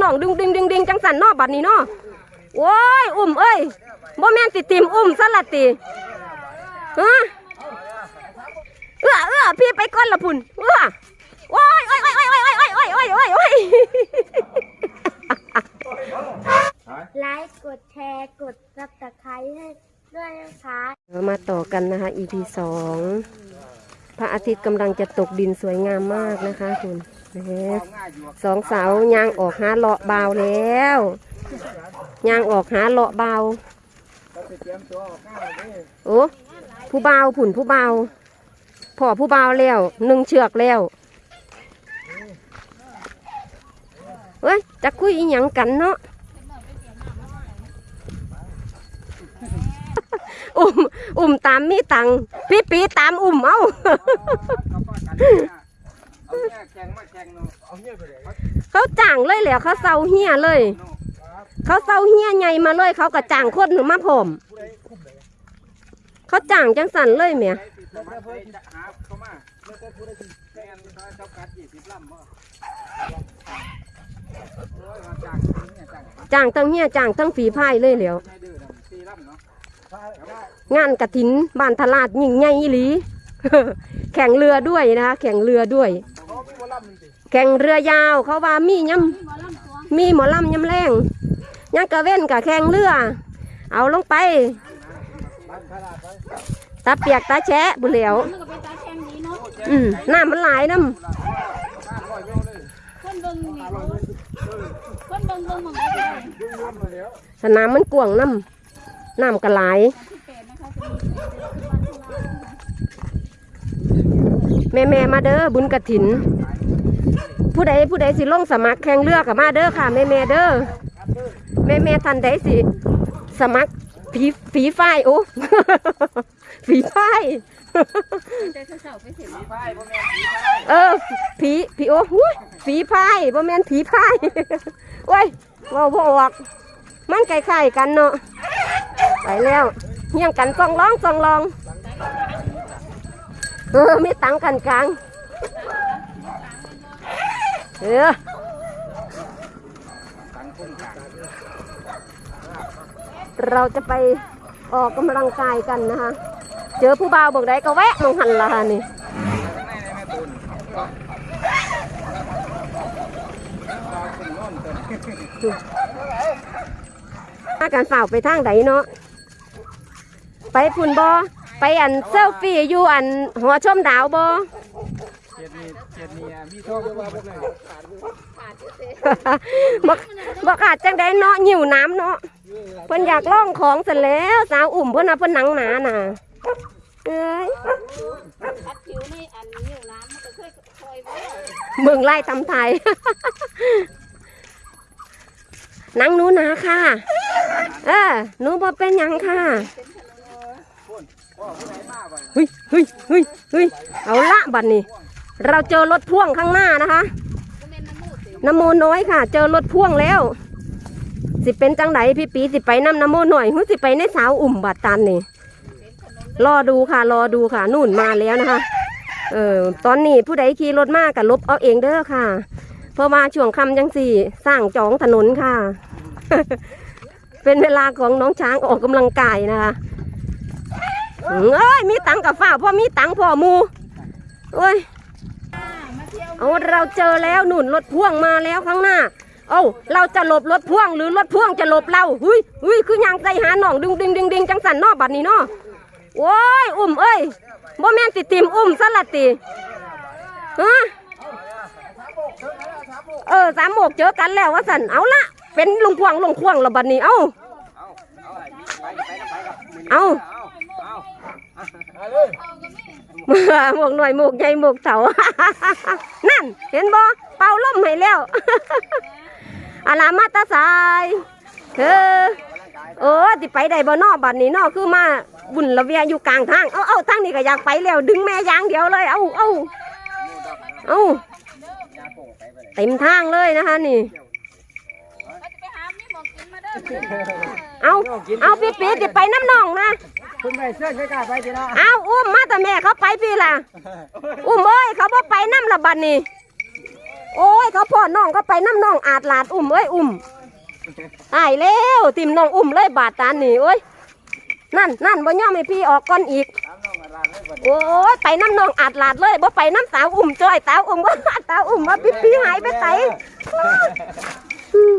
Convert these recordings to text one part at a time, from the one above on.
หนองดึงดึงดึงดึงจังสันนอบัดนี้นาะโอ้ยอุ้มเอ้ยบ่แม่นติติมอุ้มซะละติฮะเอื้อเอื้อพี่ไปก่อนละพุ่นเอื้อโอ้ยโอ้ยโอ้ยโอ้ยโอ้ยโอ้ยโอ้ยโอ้ยโอ้ยโอ้ยไลค์กดแชร์กดซับสไครต์ให้ด้วยนะคะมาต่อกันนะคะ EP สองพระอาทิตย์กำลังจะตกดินสวยงามมากนะคะคุณ สองสาวยางออกหาเลาะบาแล้วยางออกหาเลาะบาโอ้ผู้เบาผุ่นผู้เบาพ่อผู้เบาแล้วหนึ่งเชือกแล้วเฮ้ยจะคุยอีหยังกันเนาะอุ่มอุ่มตามมีตังค์พี่ปีตามอุ่มเอ้า เขาจ่างเลยแหละเขาเซาเฮียเลย เขาเซาเฮียใหญ่มาเลย เขากะจ่างโคนรหนูมาผม เขาจ่างจังสันเลยเมียจ่างตั้งเฮียจ่างตั้งฝีพายเลยเหลียวงานกระถินบ้านทลาดยิ่งใหญ่อีหลี แข่งเรือด้วยนะคะแข่งเรือด้วย ข่งเรือยาวเขาว่ามีย้ำมีหมอลำย้ำแรงยังกระเว้นกับแข่งเรือ เอาลงไป ตาเปียกตาแฉะบุเหลียวอืมน้ำมันหลายน้คนเบิ่งนี่เขาคนเบิ่งเบิ่งมองได้เลยำสนามมันกวางน้ำน้ำก็หลายที่แปดนะคะจะมีแข่งเรือที่บ้านที่ลแม่แม่มาเด้อบุญกระถิน ผู้ใดผู้ใดสิลงสมัครแข่งเรือกับมาเด้อค่ะแม่แม่เด้อแม่แม่ทันใดสิ สมัครผีฝีฝ้ายโอ้ฝีฝ้ายเสาๆไปเสร็จผีพายพ่อแม่ผีพายเออผีผีโอ้หูยฝีพายบ่แม่นผีพายโอ้ยว่าบ่ออก มันคล้ายๆกันเนาะไปแล้วเฮียงกันซองร้องซองลอง เออไมีตังกันกลาง เออเราจะไปออกกำลังกายกันนะคะ เจอผู้บ่าวบอกได้ก็แวะมองหันละค่ะนี่างในในแม่ตูนเราถึงโน่นตัวถ้าการฝ่าไปทางไหนเนาะ ไปพุ่นบอไปอันเซลฟี่อยู่อันหัวชมดาวบอ เจ็ดนี่เจ็ดนี่มีโชคด้วยว่าพวกเลยบ่บ่ขาดจังได้เนาะหิวน้ำเนาะเพิ่นอยากล่องของเสร็จแล้วสาวอุ่มเพิ่นน่ะเพิ่นหนังหนาน่ะเอ้ยพัดผิวนี่อันนิ้วน้ำมันก็เคยคอยไว้เมืองไล่ตำไทยหนังหนูหนาค่ะ เออหนูบ่เป็นหยังค่ะพ่อผู้ไหนมาบ่เฮ้ยเฮ้ยเฮ้ยเฮ้ยเอาละบัดนี้ เราเจอรถพ่วงข้างหน้านะคะ น้ำมูน้ำโมน้อยค่ะ เจอรถพ่วงแล้ว สิเป็นจังไดพี่ปีสิไปน้ำน้ำโมหน่อยหรือสิไปในสาวอุ่มบาดตันนี่รอดูค่ะ รอดูค่ะ นู่นมาแล้วนะคะ เออตอนนี้ผู้ใดขี่รถมากกับลบเอาเองเด้อค่ะ เพราะว่าช่วงคำจังสี่ สร้างจองถนนค่ะ เป็นเวลาของน้องช้างออกกำลังกายนะคะเอ้ยมีตังกับฝ้าพ่อมีตังพ่อมูเอ้ย เอาเราเจอแล้วหนุนรถพ่วงมาแล้วข้างหน้า เอาเราจะหลบรถพ่วงหรือรถพ่วงจะหลบเราหุยหุยคือยังใจหาหนองดึงดึงดึงดึงจังสันนอบัดนี้นาะโอ้ยอุ้มเอ้ยบ่แม่นติติมอุ้มสลัดติฮะเออสามโมกเจอกันแล้วว่าสันเอาละเป็นลุงควงลุงควงละบัดนี้เอาเอา เอาไปไปไปกับเอาเอาเอาหมวกหน่อยหมวกใหญ่หมวกเถานั่น เห็นบ่เป่าล่มให้แล้วอาลามาตาสายเออโอ้ติไปได้บ่นอบัดนี้นอคือมาบุญละเวียอยู่กลางทาง เอาเอาทางนี้ก็อยากไปแล้ว ดึงแม่ยางเดียวเลย เอาเอาเอาเต็มทางเลยนะคะ นี่เราจะไปหามีหมองกินมาเด้อเอาเอาพี่ปีติไปน้ำหนองนะ คุณไปเสื้อใช้กล้าไปจีนะเอาอุ้มมาแต่แม่เขาไปพี่ล่ะ อุ้มเอ้ยเขาบ่ไปน้ำละบัดนี่โอ้ยเขาพ่อน้องก็ไปน้ำน้องอาดลาดอุ้มเอ้ยอุ้มตายแล้วติมน้องอุ้มเลยบาดตาหนีโอ้ยนั่นนั่นบ่ย่อมให้พี่ออกก่อนอีกตามน้องอาราให้บัดโอ้ยไปน้ำน้องอาดลาดเลยบ่ไปน้ำสาวอุ้มจ้อยสาวอุ้มก็สาวอุ้มว่าพี่ปีหายไปไสอืม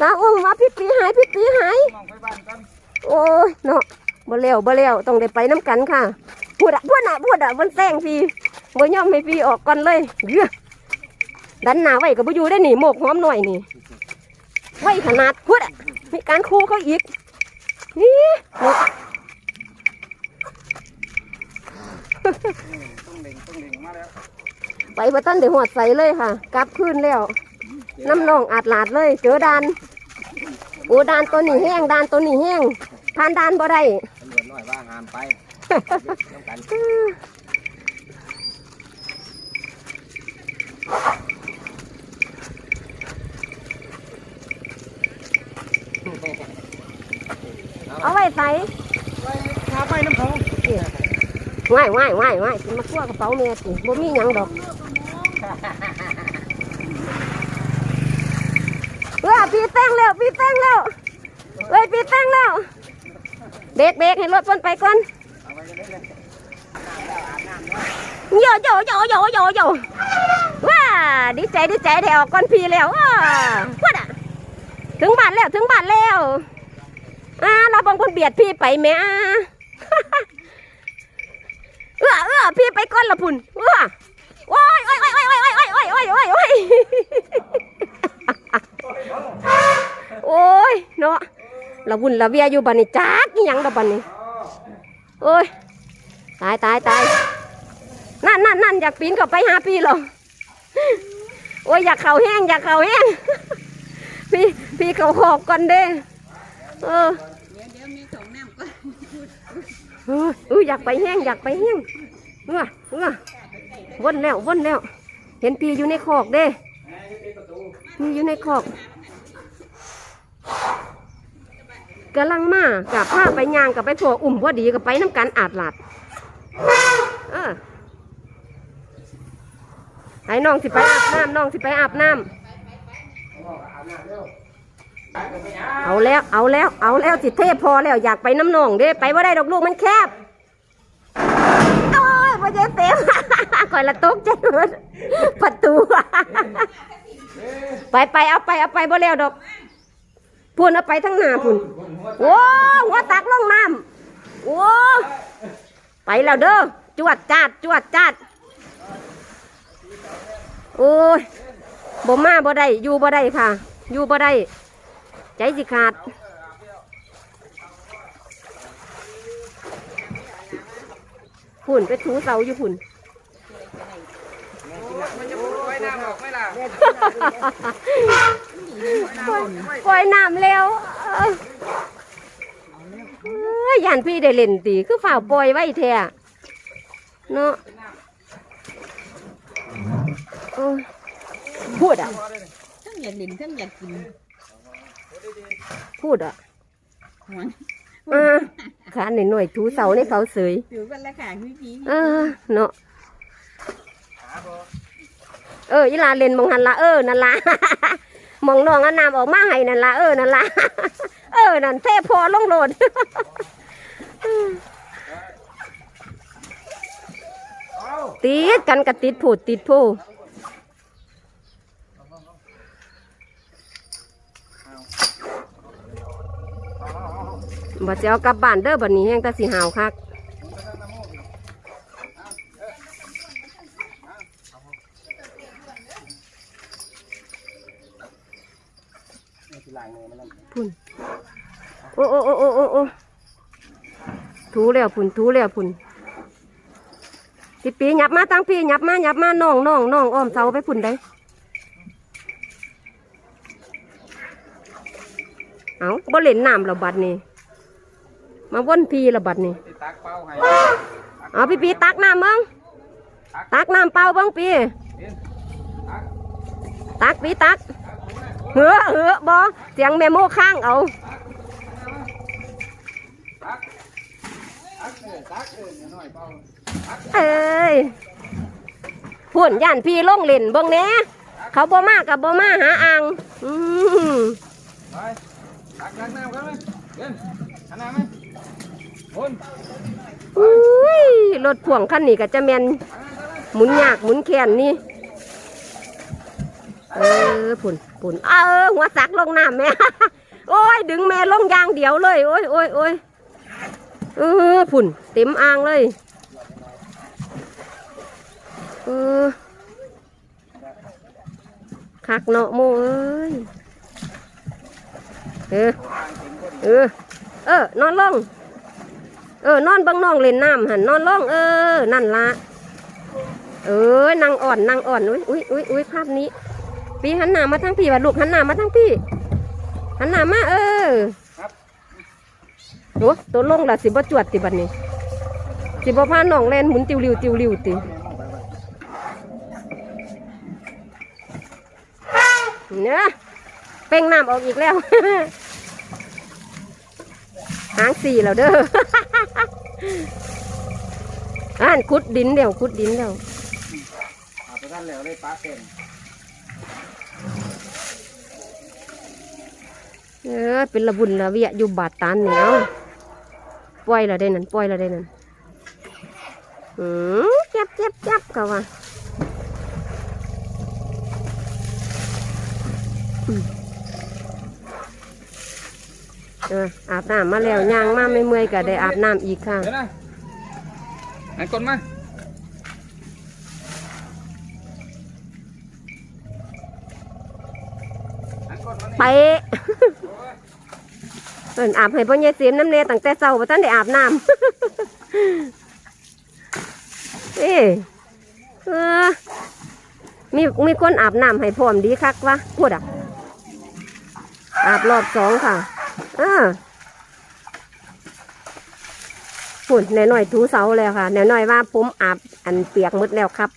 สาวอุ้มว่าพี่ปีหายพี่ปีหายน้องไปบ้านกันโอ้ยเนาะ บ่เร็วบ่เร็วต้องได้ไปน้ำกันค่ะพูดอะพูดอะพูดอะบนแซงพี่บ่ยอมให้พี่ออกก่อนเลยเหี้ยดันหนาไว้กับบ่อยู่ได้หนิโมกหอมหน่อยนี่ไว้ขนาดพูดอะมีการคู่เขาอีกนี่เนาะต้องเล่งต้องเงมาแล้วไปบ่ทันได้หอดใสเลยค่ะ กลับคืนแล้วน้ำนองอาดลาดเลย เจอดานโอ้ดานตัวนี้แห้งดานตัวนี้แห้ง ผ่านดานบ่ได้ตำรวจน้อยว่าห้ามไปน้ำกันเอาไว้ใส่หาไปน้ำเขาว่ายว่ายว่ายว่ายสิมาคั่วกระเป๋าแม่สิบ่มีหยังดอกเออพี่แต่งแล้วพี่แต่งแล้วเอ้ยพี่แต่งแล้ว เบรกเบรกให้รถเพิ่นไปก่อนโยโยโยโยโยโยว้าดีใจดีใจได้ออกก่อนพีแล้วว้าว่าอะถึงบ้านแล้วถึงบ้านแล้วอ่าเราบางคนเบียดพี่ไปแม่อ่าเออเออพี่ไปก่อนละพุ่นเออโอ้ยโอ้ยโอ้ยโอ้ยโอ้ยโอ้ยโอ้ยโอ้ยโอ้ยโอ้ยโอ้ยเนาะ ละวุ่นละเวียอยู่บันนี้จักยังดอกบันนี้โอ้ยตายตายตายนั่นนั่นนั่นอยากปีนเข้าไปหาพี่เหรอโอ้ยอยากเข่าแห้งอยากเข่าแห้งพี่พี่เขาหอบก่อนเด้เออเดี๋ยวเดี๋ยวมีของน้ำก็เออเอออยากไปแห้งอยากไปแห้งเออเออวนแล้ววนแล้ว เห็นพี่อยู่ในคอกเด้พี่อยู่ในคอก กำลังมากับผ้าไปยางกับไปผัวอุ่มพอดีกับไปน้ำกันอาดหลัดเออให้น้องสิไปอาบน้ำน้องสิไปอาบน้ำเอาแล้วเอาแล้วเอาแล้วสิเทพพอแล้วอยากไปน้ำหนองเด้ไปว่าได้ดอกลูกมันแคบโอ้ยพ่อเจ๊เต็มคอยละตกใจหมดประตูไปไปเอาไปเอาไปบ่แล้วดอก พูนเอาไปทั้งหน้าพูนโอ้หัวตักลงน้ำโอ้ไปแล้วเด้อจวดจาดจวดจาดโอ้ยบ่มาบ่ได้อยู่บ่ได้ค่ะ อยู่บ่ได้ใจสิขาดพุ่นไปถูเสาอยู่พุ่นมั นจะพูดไว้น้ำออกไหมล่ะปล่อยน้ำแล้วเอ้ยเอ้ยยันพี่ได้เล่นตีคือฝ่าวปล่อยไว้แท้เนาะโอ้ยพูดอะทั้งอยากเล่นทั้งอยากกิน พูดอะหวังอ่าขาหน่อยหน่อยๆถูเสาในเขาเสยอยู่กันละค่ะพี่พี่เออเนาะ เอออีลาเล่นมองหันละเออนั่นละมองน้องอาน้ำออกมาให้นั่นละเออนั่นละเออนั่นเทพอลงโหลดติดกันกับติดผูดติดผู้บ่จะเอากลับบ้านเด้อบัดนี้แห้งแต่สิหาวคัก พุ่นโอ้โอ้โอ้โอ้โอ้โอ้ถูแล้วพุ่นถูแล้วพุ่นพี่ปีหยับมาตั้งพี่หยับมาหยับมาน้องน้องน้องอ้อมเสาไปพุ่นได้เอาบ่เล่นน้ำระบัดนี่มาว่นพีระบัดนี่ตักเป้าให้เอาพี่ปีตักน้ำเบิ้งตักน้ำเปล่าบิ้งปีเห็นตักตักปีตัก เหือเหือบ่เสียงแมโมข้างเอาเออตักเออหน่อยเป้าเอ้ยพุ่นย่านพี่ลงเล่นเบิ้งแหน่ตักเขาบ่มากับบ่มาหาอ่างอืมไปตักน้ำกันไหมเดินหาน้ำไหมคนอุ้ยรถพ่วงคันนี้ก็จะแมนหมุนยากหมุนแขนนี่ เออปุ่น ปุ่นเออหัวสักลงน้ำแม่โอ้ยดึงแม่ลงยางเดียวเลย โอ้ยโอ้ยโอ้ยเออปุ่นเต็มอ่างเลยเออคักเนาะโมเอ้ยเออเออเออนอนลงเออนอนบังน้องเล่นน้ำหันนอนลงเออ นั่นละเออนั่งอ่อนนั่งอ่อนอุ้ยอุ้ยอุ้ยภาพนี้ ปีหันหน้ามาทั้งพี่ว่าลูกหันหน้ามาทั้งพี่หันหน้ามาเออโอ้ตัวลงละสิบ่จวดติบัดนี้ สิบ่พาน้องแลนหมุนติวริวติวริวติเนี่ยเป่งน้ำออกอีกแล้ว หางสี่แล้วเด้ออ่านขุดดินเดี๋ยวขุดดินเดี๋ยวเอาไปท่านแล้วเลยปลาเต็ม เออเป็นระบุญระเวียอยู่บาดตานเหนียวปล่อยและได้นั่นปล่อยและได้นั่นอืมเจ็บเจ็บเจ็บก็ว่าอืมเอออาบน้ำมาแล้วย่างมาไม่เมื่อยก็ได้อาบน้ำอีกค่ะเดี๋ยวนะหันก้นมาหันก้นมานี่ไปะ เอินอาบให้พ่อใหญ่เสียมน้ำเนตั้งแต่เช้าบ่ทันได้อาบน้ำเอ้เออมีมีคนอาบน้ำให้พร้อมดีคักวะพูดอะ อาบรอบสองค่ะเออพูดหน่อยถูเสาแล้วค่ะหน่อยว่าผมอาบอันเปียกหมดแล้วครับ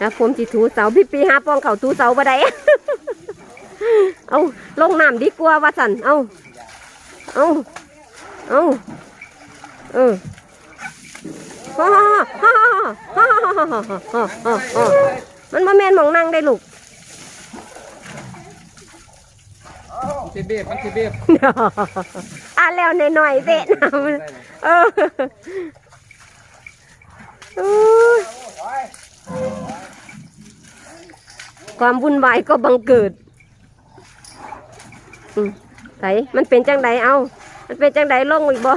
นะผมจิถูเสาพี่ปีหาปองเขาถูเสาบ่ได้ เอาลงน้ำดีกว่าว่าสันเอา เอาเอาเออฮ่าฮ่าฮ่าฮ่ามันมาแมนมองนั่งได้ลูกสิเบียมันสิเบียอะแล้วหน่อยๆเตะน้ำเออความวุ่นวายก็บังเกิดอื ไหนมันเป็นจังไดเอา มันเป็นจังไดลงอีกบ่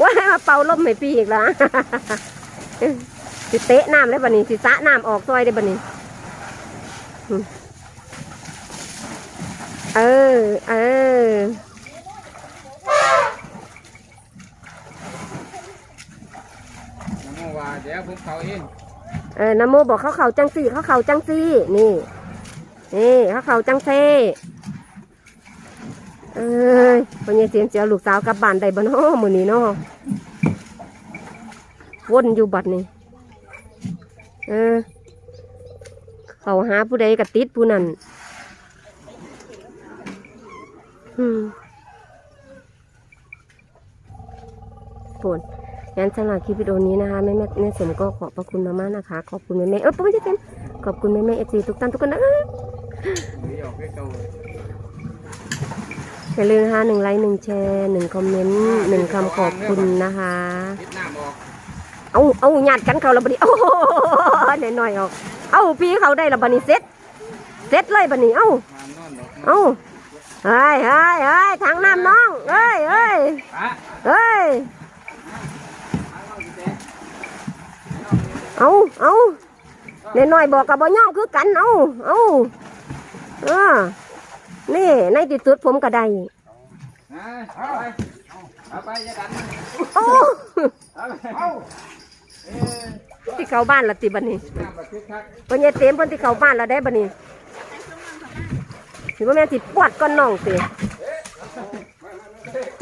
ว่าให้มาเป่าลมให้พี่อีกละสิเตะน้ำได้บ่นี้สิสะน้ำออกซอยได้บ่นี้อืมเออ เออน้ำมันว่าเดี๋ยวผมเขาเองเออนโมบอกเขาเขาจังสี่เขาเขาจังสี่ นี่ นี่เขาเขาจังเซ เอ้ยพ่อใหญ่เสียนเสียลูกสาวกลับบ้านได้บ่เนาะมื้อนี้เนาะวนอยู่บัดนี้เออ เขาหาผู้ใดกระติดผู้นั้นอืมปวดงั้นสำหรับคลิปวิดีโอนี้นะคะแม่แม่แม่สมก็ขอบพระคุณมากๆนะคะ ขอบคุณแม่แม่เออปุ๊บไม่ใช่เต็มขอบคุณแม่แม่เอฟซีทุกท่านทุกคนนะ ออกไปเก่าเลยอย่าลืมนะคะหนึ่งไลค์หนึ่งแชร์หนึ่งคอมเมนต์หนึ่งคำขอบคุณนะคะคิดน้ำออกเอาเอาหยาดกันเขาและบัดนี้โอ้โหหน่อยๆออกเอาพี่เขาได้และบัดนี้เซ็ตเซ็ตเลยบัดนี้เอ้าน้ำนอนดอกเอ้าเฮ้ยเฮ้ยเฮ้ยทางน้ำน้องเฮ้ยเฮ้ยเฮ้ยเอาเอาเนหน่อยๆบอกกับบ่ย่อมคือกันเอาเอาเออ นี่ในที่สุดผมก็ได้อ่าเอาไปเอาไปอย่าดันโอ้เอาไปเอาเอ้ยที่เข้าบ้านละติบันนี้น้ำแบบคึกคักเพิ่นยายเต็มเพิ่นที่เข้าบ้านละได้บันนี้สิบ่แม่นสิปวดก้อนน้องสิ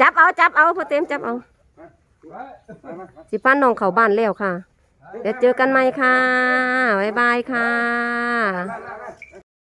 จับเอาจับเอาพ่อเต็มจับเอาไปมาสิพาน้องเข้าบ้านแล้วค่ะ เดี๋ยวเจอกันใหม่ค่ะ บ๊ายบายค่ะ